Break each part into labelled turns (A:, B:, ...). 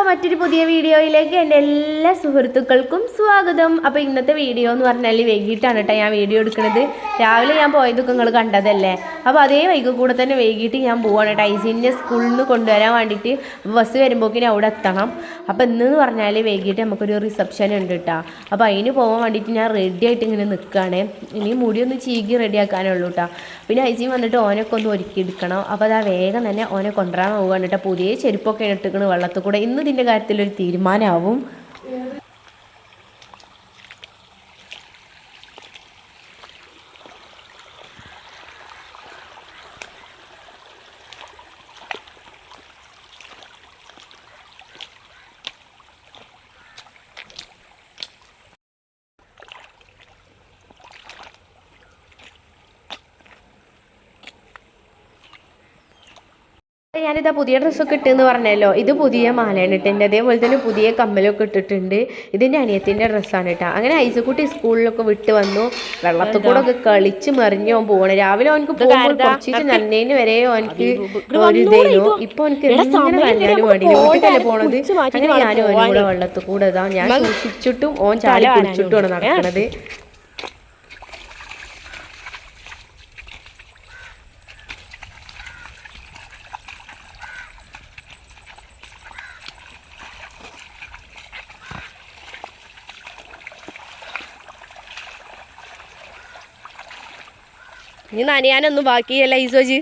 A: അപ്പോൾ മറ്റൊരു പുതിയ വീഡിയോയിലേക്ക് എന്റെ എല്ലാ സുഹൃത്തുക്കൾക്കും സ്വാഗതം. അപ്പോൾ ഇന്നത്തെ വീഡിയോ എന്ന് പറഞ്ഞാൽ വൈകിട്ടാണ് കേട്ടോ ഞാൻ വീഡിയോ എടുക്കുന്നത് രാവിലെ ഞാൻ പോയതൊക്കെ നിങ്ങൾ കണ്ടതല്ലേ? അപ്പോൾ അതേ വൈകി കൂടെ തന്നെ വൈകിട്ട് ഞാൻ പോവാണ് കേട്ടോ. ഐസിന്റെ സ്കൂളിൽ നിന്ന് കൊണ്ടുവരാൻ വേണ്ടിയിട്ട് ബസ് വരുമ്പോഴേക്കും അവിടെ എത്തണം. അപ്പോൾ ഇന്നെന്ന് പറഞ്ഞാൽ വൈകിട്ട് നമുക്കൊരു റിസപ്ഷൻ ഉണ്ട് കേട്ടോ. അപ്പോൾ അതിന് പോകാൻ വേണ്ടിയിട്ട് ഞാൻ റെഡി ആയിട്ട് ഇങ്ങനെ നിൽക്കുകയാണ് ഇനി മുടിയൊന്ന് ചീകി റെഡി ആക്കാനുള്ളൂ കേട്ടോ. പിന്നെ ഐസി വന്നിട്ട് ഓനൊക്കെ ഒന്ന് ഒരുക്കി എടുക്കണം. അപ്പോൾ അതാ വേഗം തന്നെ ഓനെ കൊണ്ടുവരാൻ പോവുകയാണ് കേട്ടോ. പുതിയ ചെരുപ്പൊക്കെ ഇട്ടിക്കണ് വെള്ളത്തിൽ കൂടെ ഇന്ന് ഇതിന്റെ കാര്യത്തിലൊരു തീരുമാനമാവും. ഞാനിതാ പുതിയ ഡ്രസ്സൊക്കെ ഇട്ടെന്ന് പറഞ്ഞല്ലോ. ഇത് പുതിയ മാലയാണ് ഇട്ടെന്റെ അതേപോലെ തന്നെ പുതിയ കമ്മലൊക്കെ ഇട്ടിട്ടുണ്ട്. ഇതിന്റെ അനിയത്തിന്റെ ഡ്രസ്സാണ് കേട്ടോ അങ്ങനെ ഐസക്കുട്ടി സ്കൂളിലൊക്കെ വിട്ട് വന്നു. വെള്ളത്തിൽ കൂടെ ഒക്കെ കളിച്ച് മറിഞ്ഞ് അവൻ പോകണം രാവിലെ അവനക്ക് പോകുമ്പോൾ കുറച്ചിട്ട് നന്നേന് വരെ അവനക്ക് ഒരു ഇതായിരുന്നു ഇപ്പൊ അവനക്ക് എങ്ങനെ നന്നാലും വീട്ടിലല്ലേ പോണത്? അങ്ങനെ ഞാനും അവനും കൂടെ വെള്ളത്തിൽ കൂടെ ഇതാ ഞാൻ സൂക്ഷിച്ചിട്ടും ഓൻ ചാടി കുടിച്ചിട്ടുമാണ് നടക്കണത്.
B: ഇനി നനയാനൊന്നും ബാക്കിയല്ല ഈസോജി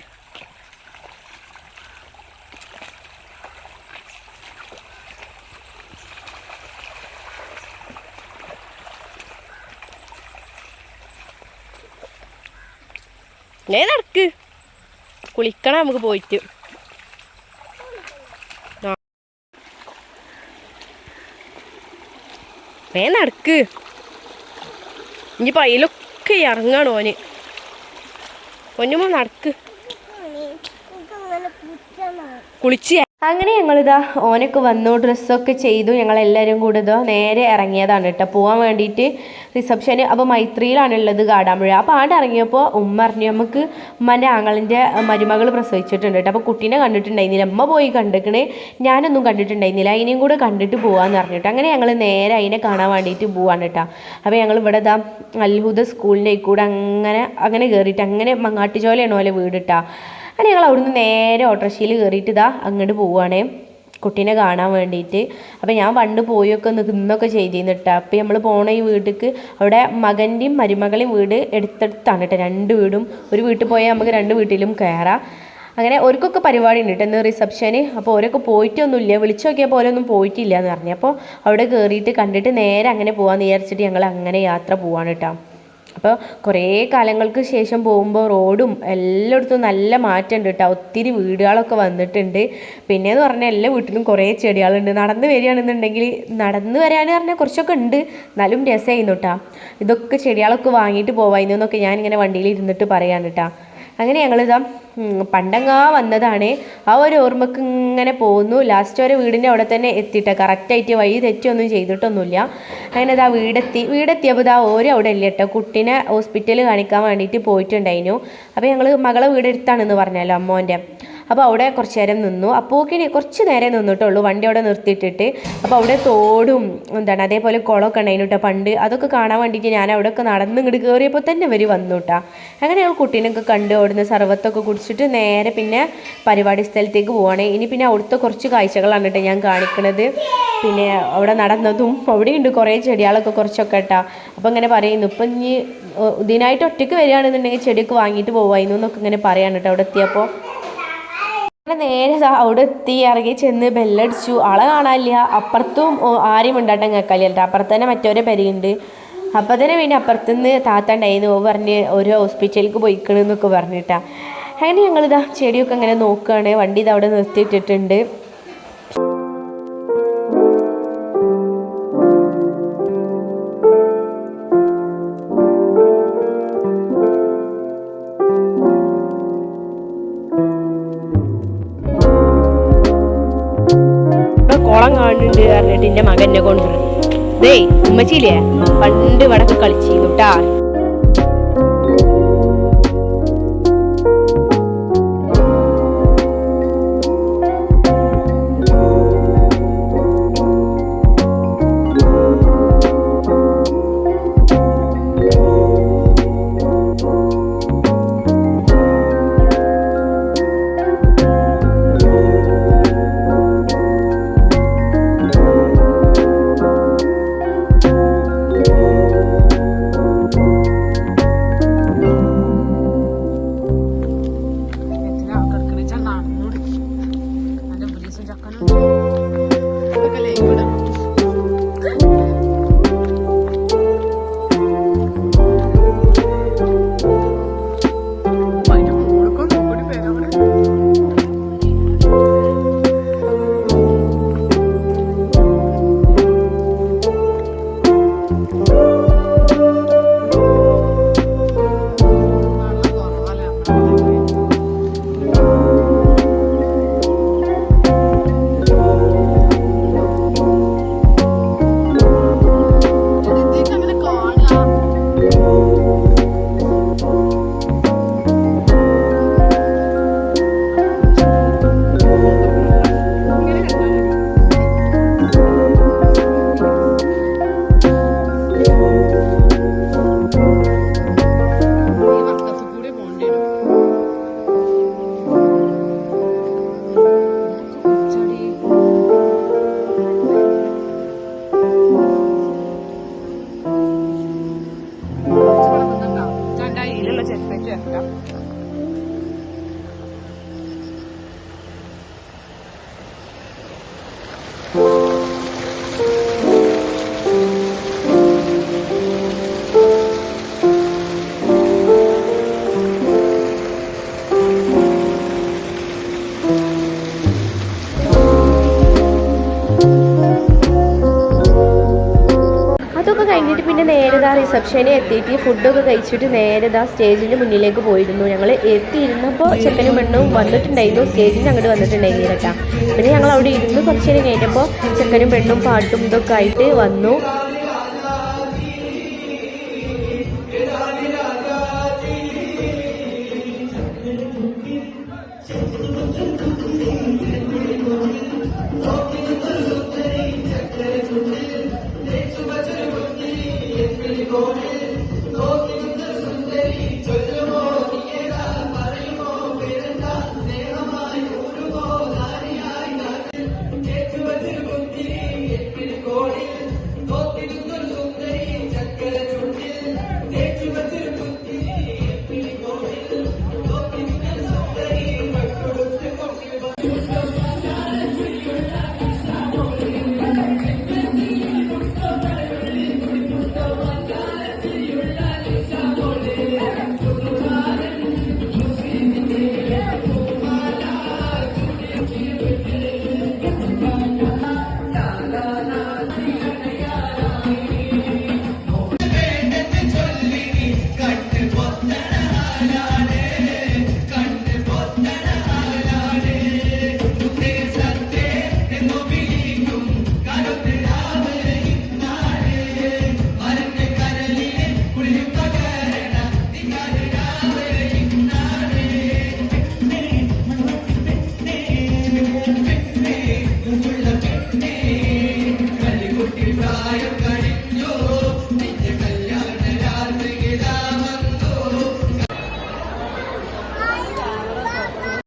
B: നേ നടക്ക്. കുളിക്കണം നമുക്ക് പോയിട്ട്. വേ നടക്ക്. ഇനി പയ്യിലൊക്കെ ഇറങ്ങണം ഓന്. പൊന്നുമോ നടക്ക്. കുളിച്ച്
A: അങ്ങനെ ഞങ്ങളിതാ ഓനൊക്കെ വന്നു ഡ്രസ്സൊക്കെ ചെയ്തു ഞങ്ങളെല്ലാവരും കൂടെ ഇതോ നേരെ ഇറങ്ങിയതാണ് കേട്ടോ. പോകാൻ വേണ്ടിയിട്ട് റിസപ്ഷൻ അപ്പോൾ മൈത്രിയിലാണുള്ളത് കാടാമ്പുഴ അപ്പോൾ ആണ്ട് ഇറങ്ങിയപ്പോൾ ഉമ്മ അറിഞ്ഞു നമുക്ക് ഉമ്മന്റെ ആങ്ങളിന്റെ മരുമകൾ പ്രസവിച്ചിട്ടുണ്ട് കേട്ടോ. അപ്പോൾ കുട്ടീനെ കണ്ടിട്ടുണ്ടായിരുന്നില്ല. അമ്മ പോയി കണ്ടിക്കണേ ഞാനൊന്നും കണ്ടിട്ടുണ്ടായിരുന്നില്ല. അതിനെയും കൂടെ കണ്ടിട്ട് പോകാമെന്ന് പറഞ്ഞിട്ട് അങ്ങനെ ഞങ്ങൾ നേരെ അതിനെ കാണാൻ വേണ്ടിയിട്ട് പോവാണ് കേട്ടോ. അപ്പോൾ ഞങ്ങൾ ഇവിടെ ഇതാ അത്ഭുത സ്കൂളിന്റെ കൂടെ അങ്ങനെ അങ്ങനെ കയറിയിട്ട് അങ്ങനെ മങ്ങാട്ടുചോലയാണ് പോലെ വീട് കേട്ടോ. അങ്ങനെ ഞങ്ങൾ അവിടുന്ന് നേരെ ഓട്ടോറിക്ഷയിൽ കയറിയിട്ട് ഇതാ അങ്ങോട്ട് പോവുകയാണേ. കുട്ടീനെ കാണാൻ വേണ്ടിയിട്ട്. അപ്പം ഞാൻ പണ്ട് പോയൊക്കെ നിന്നൊക്കെ ചെയ്തിരുന്നു കേട്ടോ അപ്പം നമ്മൾ പോണ ഈ വീട്ടിലേക്ക് അവിടെ മകന്റെയും മരുമകളെയും വീട് എടുത്തെടുത്താണ് കേട്ടോ രണ്ട് വീടും. ഒരു വീട്ടിൽ പോയാൽ നമുക്ക് രണ്ട് വീട്ടിലും കയറാം. അങ്ങനെ ഓർക്കൊക്കെ പരിപാടി ഉണ്ട് കേട്ടോ ഇന്ന് റിസപ്ഷന് അപ്പോൾ ഓരൊക്കെ പോയിട്ടൊന്നുമില്ല. വിളിച്ചു നോക്കിയപ്പോൾ ഓരോന്നും പോയിട്ടില്ല എന്ന് പറഞ്ഞു. അപ്പോൾ അവിടെ കയറിയിട്ട് കണ്ടിട്ട് നേരെ അങ്ങനെ പോകാമെന്ന് വിചാരിച്ചിട്ട് ഞങ്ങൾ അങ്ങനെ യാത്ര പോവാണ് കേട്ടോ അപ്പോൾ കുറേ കാലങ്ങൾക്ക് ശേഷം പോകുമ്പോൾ റോഡും എല്ലായിടത്തും നല്ല മാറ്റമുണ്ട് കേട്ടോ. ഒത്തിരി വീടുകളൊക്കെ വന്നിട്ടുണ്ട്. പിന്നെയെന്ന് പറഞ്ഞാൽ എല്ലാ വീട്ടിലും കുറേ ചെടികളുണ്ട്. നടന്ന് വരികയാണെന്നുണ്ടെങ്കിൽ നടന്ന് വരാൻ പറഞ്ഞാൽ കുറച്ചൊക്കെ ഉണ്ട്. എന്നാലും രസമായിരുന്നു കേട്ടോ. ഇതൊക്കെ ചെടികളൊക്കെ വാങ്ങിയിട്ട് പോവായിരുന്നു എന്നൊക്കെ ഞാനിങ്ങനെ വണ്ടിയിൽ ഇരുന്നിട്ട് പറയാൻ കേട്ടോ. അങ്ങനെ ഞങ്ങളിതാ പണ്ടങ്ങാ വന്നതാണ്. ആ ഒരു ഓർമ്മക്ക് ഇങ്ങനെ പോകുന്നു ലാസ്റ്റ് വരെ വീടിന്റെ അവിടെ തന്നെ എത്തിയിട്ട്. കറക്റ്റായിട്ട് വഴി തെറ്റൊന്നും ചെയ്തിട്ടൊന്നുമില്ല. അങ്ങനെ അത് ആ വീടെത്തി. വീടെത്തിയപ്പോൾ ഇതാ ഓരോ അവിടെ ഇല്ല കേട്ടോ കുട്ടീനെ ഹോസ്പിറ്റലിൽ കാണിക്കാൻ വേണ്ടിയിട്ട് പോയിട്ടുണ്ടായിരുന്നു. അപ്പോൾ ഞങ്ങൾ മകളെ വീടെടുത്താണെന്ന് പറഞ്ഞല്ലോ അമ്മോന്റെ അപ്പോൾ അവിടെ കുറച്ച് നേരം നിന്നു. അപ്പോക്കിന് കുറച്ച് നേരം നിന്നിട്ടുള്ളൂ. വണ്ടി അവിടെ നിർത്തിയിട്ടിട്ട്. അപ്പോൾ അവിടെ തോടും എന്താണ് അതേപോലെ കുളമൊക്കെ ഉണ്ടായിരുന്നു കേട്ടോ പണ്ട് അതൊക്കെ കാണാൻ വേണ്ടിയിട്ട് ഞാൻ അവിടെയൊക്കെ നടന്ന് ഇങ്ങോട്ട് കയറിയപ്പോൾ തന്നെ ഇവർ വന്നു കേട്ടോ അങ്ങനെ ഞങ്ങൾ കുട്ടീനൊക്കെ കണ്ട് അവിടുന്ന് സർവത്തൊക്കെ കുടിച്ചിട്ട് നേരെ പിന്നെ പരിപാടി സ്ഥലത്തേക്ക് പോവാണ്. ഇനി പിന്നെ അവിടുത്തെ കുറച്ച് കാഴ്ചകളാണ് കേട്ടോ ഞാൻ കാണിക്കണത്. പിന്നെ അവിടെ നടന്നതും അവിടെയുണ്ട് കുറേ ചെടികളൊക്കെ കുറച്ചൊക്കെ കേട്ടോ അപ്പോൾ ഇങ്ങനെ പറയുന്നു ഇപ്പം ഇനി ഇതിനായിട്ട് ഒറ്റയ്ക്ക് വരികയാണെന്നുണ്ടെങ്കിൽ ചെടിയൊക്കെ വാങ്ങിയിട്ട് പോവായിരുന്നു എന്നൊക്കെ ഇങ്ങനെ പറയാണ് കേട്ടോ അവിടെ എത്തിയപ്പോൾ നേരെ അവിടെ എത്തി ഇറങ്ങി ചെന്ന് ബെല്ലടിച്ചു. ആളെ കാണാനില്ല. അപ്പുറത്തും ആരും ഉണ്ടാട്ടം കേൾക്കാനില്ല അപ്പുറത്ത് തന്നെ മറ്റൊരു പരിയുണ്ട്. അപ്പം തന്നെ പിന്നെ അപ്പുറത്തുനിന്ന് താത്ത ഉണ്ടായിരുന്നു. ഓ പറഞ്ഞ് ഒരു ഹോസ്പിറ്റലിലേക്ക് പോയിക്കണെന്നൊക്കെ പറഞ്ഞിട്ടാണ് അങ്ങനെ ഞങ്ങളിതാ ചെടിയൊക്കെ അങ്ങനെ നോക്കുകയാണ്. വണ്ടി ഇത് അവിടെ നിർത്തിയിട്ടിട്ടുണ്ട്.
B: കാണുന്നുണ്ട് മകന്റെ കൊണ്ടുവരും ദേ ഉമ്മച്ചിയില്ലേ? പണ്ട് ഇവിടെ കളിച്ചിരുന്നു കേട്ടാ Thank you.
A: കഴിഞ്ഞിട്ട് പിന്നെ നേരെ ആ റിസപ്ഷനിൽ എത്തിയിട്ട് ഫുഡൊക്കെ കഴിച്ചിട്ട് നേരെ സ്റ്റേജിന് മുന്നിലേക്ക് പോയിരുന്നു. ഞങ്ങൾ എത്തിയിരുന്നപ്പോൾ ചെക്കനും പെണ്ണും വന്നിട്ടുണ്ടായിരുന്നു. സ്റ്റേജിന് അങ്ങോട്ട് വന്നിട്ടുണ്ടായിരുന്നു കേട്ടാ. പിന്നെ ഞങ്ങൾ അവിടെ ഇരുന്ന് കുറച്ച് നേരം കഴിഞ്ഞപ്പോൾ ചെക്കനും പെണ്ണും പാട്ടും ഇതൊക്കെ ആയിട്ട് വന്നു.